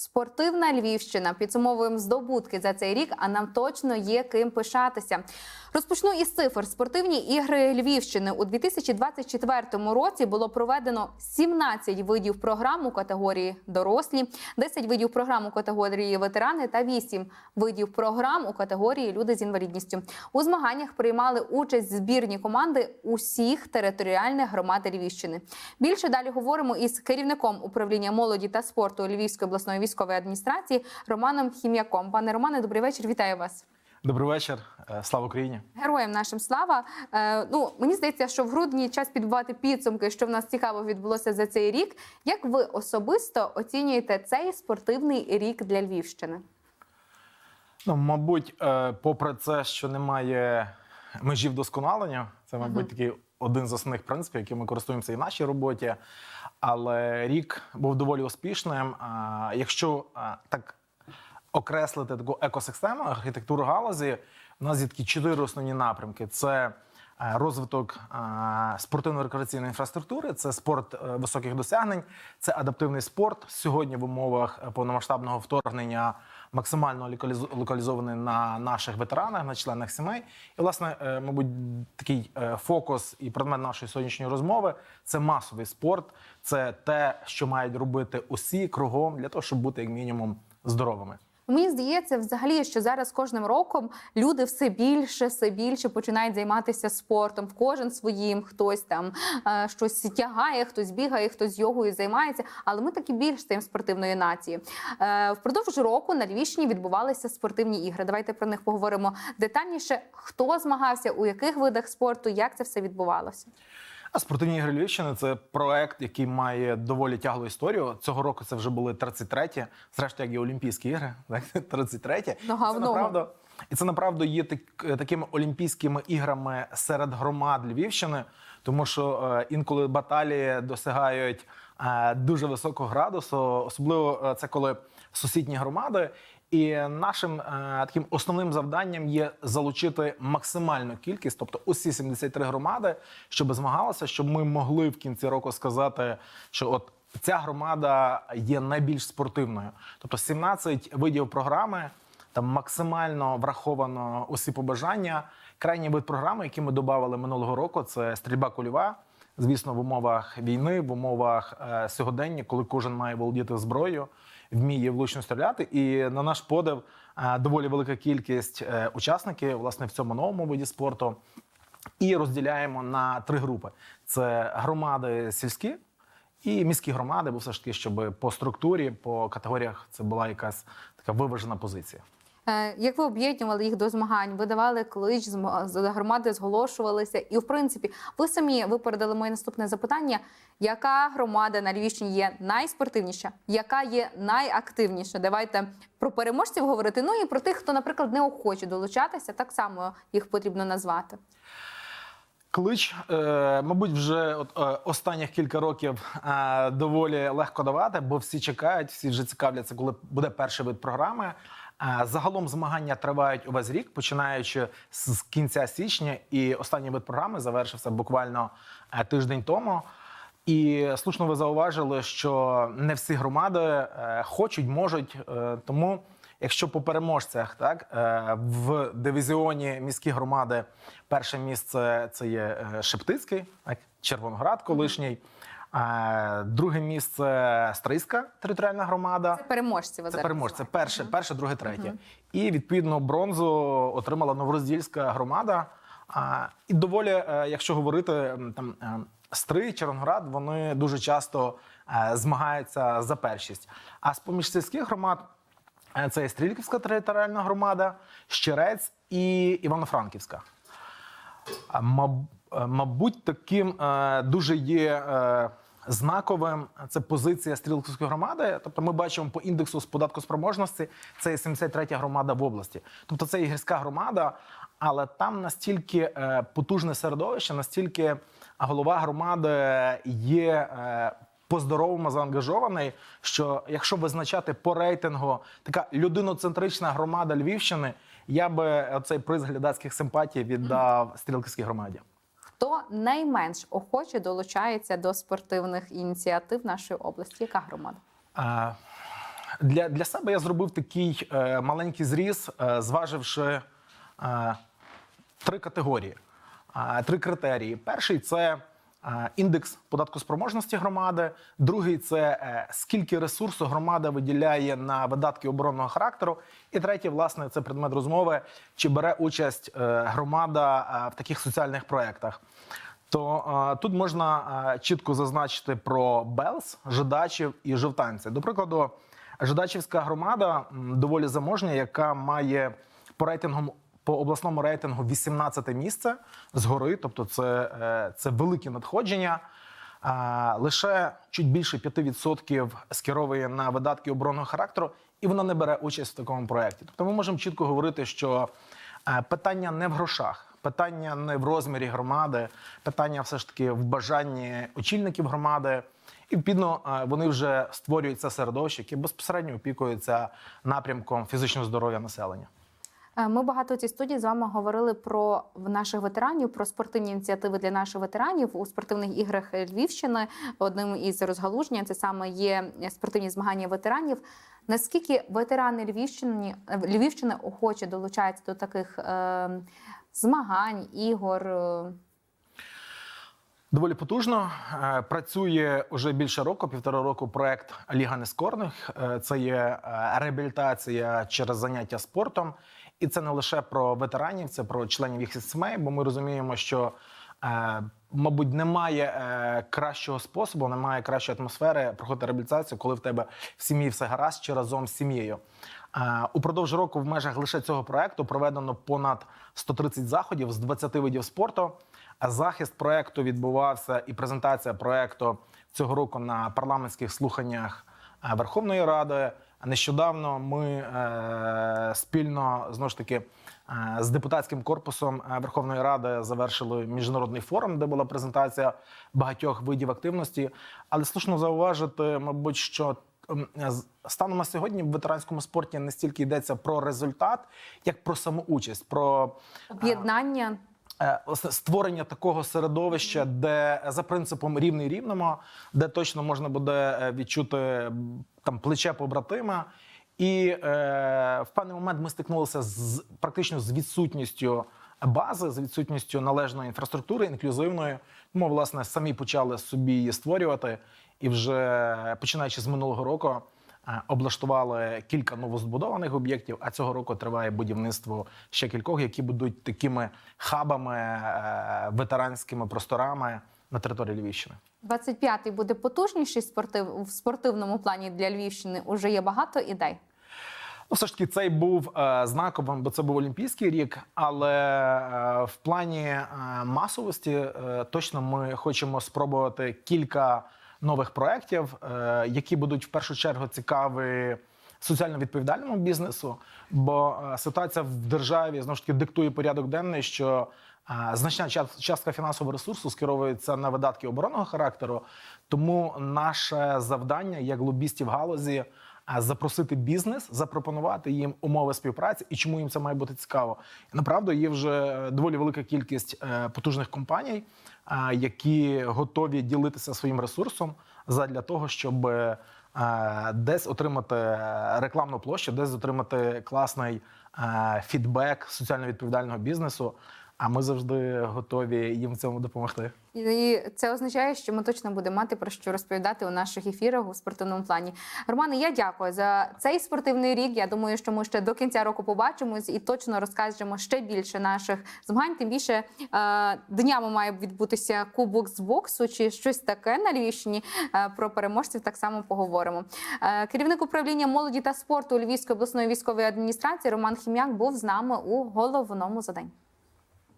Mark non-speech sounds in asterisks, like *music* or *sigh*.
Спортивна Львівщина. Підсумовуємо здобутки за цей рік, а нам точно є ким пишатися. Розпочну із цифр. Спортивні ігри Львівщини у 2024 році було проведено 17 видів програм у категорії дорослі, 10 видів програм у категорії ветерани та 8 видів програм у категорії люди з інвалідністю. У змаганнях приймали участь збірні команди усіх територіальних громад Львівщини. Більше далі говоримо із керівником управління молоді та спорту Львівської обласної військової адміністрації Романом Хім'яком. Пане Романе, добрий вечір. Вітаю вас. Добрий вечір, Е, слава Україні. Героям нашим слава. Е, ну мені здається, що в грудні час підбивати підсумки, що в нас цікаво відбулося за цей рік. Як ви особисто оцінюєте цей спортивний рік для Львівщини? Ну, мабуть, е, попри це, що немає межі вдосконалення, це, мабуть, такий один з основних принципів, яким ми користуємося і в нашій роботі. Але рік був доволі успішним. А Якщо так окреслити таку екосистему, архітектуру галузі, у нас є такі чотири основні напрямки: це розвиток е, спортивно-рекреаційної інфраструктури, це спорт е, високих досягнень, це адаптивний спорт. Сьогодні в умовах е, повномасштабного вторгнення максимально локалізований на наших ветеранах, на членах сімей. І, власне, е, мабуть, такий е, фокус і предмет нашої сьогоднішньої розмови це масовий спорт, це те, що мають робити усі кругом для того, щоб бути як мінімум здоровими. Мені здається, взагалі, що зараз кожним роком люди все більше, все більше починають займатися спортом. В кожен своїм хтось там е, щось тягає, хтось бігає, хтось йогою займається. Але ми таки більш стаємо спортивної нації. Е, впродовж року на Львівщині відбувалися спортивні ігри. Давайте про них поговоримо детальніше. Хто змагався, у яких видах спорту, як це все відбувалося? А спортивні ігри Львівщини це проект, який має доволі тяглу історію. Цього року це вже були 33-ті, зрештою, як і Олімпійські ігри, *laughs* так 33-ті. Нога в це ногу. і це направду є так, такими олімпійськими іграми серед громад Львівщини, тому що е, інколи баталії досягають е, дуже високого градусу, особливо е, це коли сусідні громади. І нашим е, таким основним завданням є залучити максимальну кількість, тобто усі 73 громади, щоб змагалися, щоб ми могли в кінці року сказати, що от ця громада є найбільш спортивною. Тобто 17 видів програми, там максимально враховано усі побажання. Крайній вид програми, який ми додавали минулого року, це стрільба кульова. Звісно, в умовах війни, в умовах е, сьогодення, коли кожен має володіти зброєю, вміє влучно стріляти. І на наш подив е, доволі велика кількість е, учасників власне в цьому новому виді спорту. І розділяємо на три групи: це громади сільські і міські громади, бо все ж таки, щоб по структурі, по категоріях це була якась така виважена позиція. Е, Як ви об'єднували їх до змагань? Ви давали клич, громади зголошувалися, і в принципі, ви самі випередили моє наступне запитання: яка громада на Львівщині є найспортивніша, яка є найактивніша? Давайте про переможців говорити. Ну і про тих, хто, наприклад, не охоче долучатися, так само їх потрібно назвати. Клич, е, мабуть, вже от, е, останніх кілька років доволі легко давати, бо всі чекають, всі вже цікавляться, коли буде перший вид програми. Загалом змагання тривають увесь рік, починаючи з кінця січня, і останній вид програми завершився буквально е, тиждень тому. І слушно ви зауважили, що не всі громади е, хочуть, можуть. Е, тому, якщо по переможцях, так в дивізіоні міські громади перше місце це є Шептицький, так, Червоноград колишній. Друге місце Стрийська територіальна громада. Це переможці. Ви Це переможці. Перше, перше, друге, третє. І відповідно бронзу отримала Новороздільська громада. І доволі, е, якщо говорити там е, Стрий, Червоноград, вони дуже часто е, змагаються за першість. А з поміж сільських громад це і Стрільківська територіальна громада, Щерець і Івано-Франківська. Мабуть, таким дуже є знаковим це позиція стрілківської громади. Тобто, ми бачимо по індексу з податкоспроможності, це є 73-я громада в області. Тобто, це і гірська громада, але там настільки е, потужне середовище, настільки голова громади є. е, по-здоровому заангажований, що якщо визначати по рейтингу така людиноцентрична громада Львівщини, я би цей приз глядацьких симпатій віддав стрілківській громаді. Хто найменш охоче долучається до спортивних ініціатив нашої області? Яка громада? А, Для, для себе я зробив такий е, маленький зріз, е, зваживши е, три категорії, е, три критерії. Перший це індекс податкоспроможності громади. Другий це е, скільки ресурсу громада виділяє на видатки оборонного характеру. І третє, власне, це предмет розмови, чи бере участь е, громада е, в таких соціальних проєктах. То е, тут можна е, чітко зазначити про Белс, Жидачів і Жовтанці. До прикладу, Жидачівська громада доволі заможня, яка має по рейтингу по обласному рейтингу 18 місце згори, тобто це, е, це великі надходження. Лише чуть більше 5% скеровує на видатки оборонного характеру, і вона не бере участь в такому проєкті. Тобто ми можемо чітко говорити, що е, питання не в грошах. Питання не в розмірі громади, питання все ж таки в бажанні очільників громади. І відповідно е, вони вже створюють це середовище, яке безпосередньо опікується напрямком фізичного здоров'я населення. Е, Ми багато цій студії з вами говорили про наших ветеранів, про спортивні ініціативи для наших ветеранів у спортивних іграх Львівщини. Одним із розгалужень це саме є спортивні змагання ветеранів. Наскільки ветерани Львівщини Львівщини охоче долучаються до таких е, змагань, ігор? е? Доволі потужно Е, працює уже більше року, півтора року. Проект Ліга нескорних. Е, Це є е, реабілітація через заняття спортом, і це не лише про ветеранів, це про членів їх сімей. Бо ми розуміємо, що е, мабуть немає е, кращого способу, немає кращої атмосфери проходити реабілітацію, коли в тебе в сім'ї все гаразд чи разом з сім'єю. Е, Упродовж року в межах лише цього проекту проведено понад 130 заходів з 20 видів спорту. А Захист проекту відбувався і презентація проекту цього року на парламентських слуханнях Верховної Ради. Нещодавно ми е, спільно знову ж таки е, з депутатським корпусом е, Верховної Ради завершили міжнародний форум, де була презентація багатьох видів активності. Але слушно зауважити, мабуть, що станом на сьогодні в ветеранському спорті не стільки йдеться про результат, як про саму участь, про Об'єднання створення такого середовища, де е, за принципом рівний рівному, де точно можна буде е, відчути там плече побратима. І е, в певний момент ми стикнулися з практично з відсутністю бази, з відсутністю належної інфраструктури, інклюзивної. Тому, власне, самі почали собі її створювати, і вже починаючи з минулого року. Е, Облаштували кілька новозбудованих об'єктів, а цього року триває будівництво ще кількох, які будуть такими хабами, е, ветеранськими просторами на території Львівщини. 25-й буде потужніший спортив в спортивному плані для Львівщини. Уже є багато ідей. Ну, все ж таки, цей був е, знаковим, бо це був Олімпійський рік. Але е, в плані е, масовості е, точно ми хочемо спробувати кілька нових проєктів, е, які будуть в першу чергу цікаві соціально відповідальному бізнесу. Бо е, ситуація в державі знову ж таки диктує порядок денний, що е, значна ча- частка фінансового ресурсу скеровується на видатки оборонного характеру. Тому наше завдання як лобістів галузі запросити бізнес, запропонувати їм умови співпраці і чому їм це має бути цікаво. Направду є вже е, доволі велика кількість е, потужних компаній, е, які готові ділитися своїм ресурсом задля того, щоб десь отримати рекламну площу, десь отримати класний фідбек соціально відповідального бізнесу. А ми завжди готові їм в цьому допомогти. І це означає, що ми точно будемо мати про що розповідати у наших ефірах у спортивному плані. Романе, я дякую за цей спортивний рік. Я думаю, що ми ще до кінця року побачимось і точно розкажемо ще більше наших змагань. Тим більше е, днями має відбутися кубок з боксу чи щось таке на Львівщині. Е, Про переможців так само поговоримо. Е, Керівник управління молоді та спорту Львівської обласної військової адміністрації Роман Хім'як був з нами у головному заданні.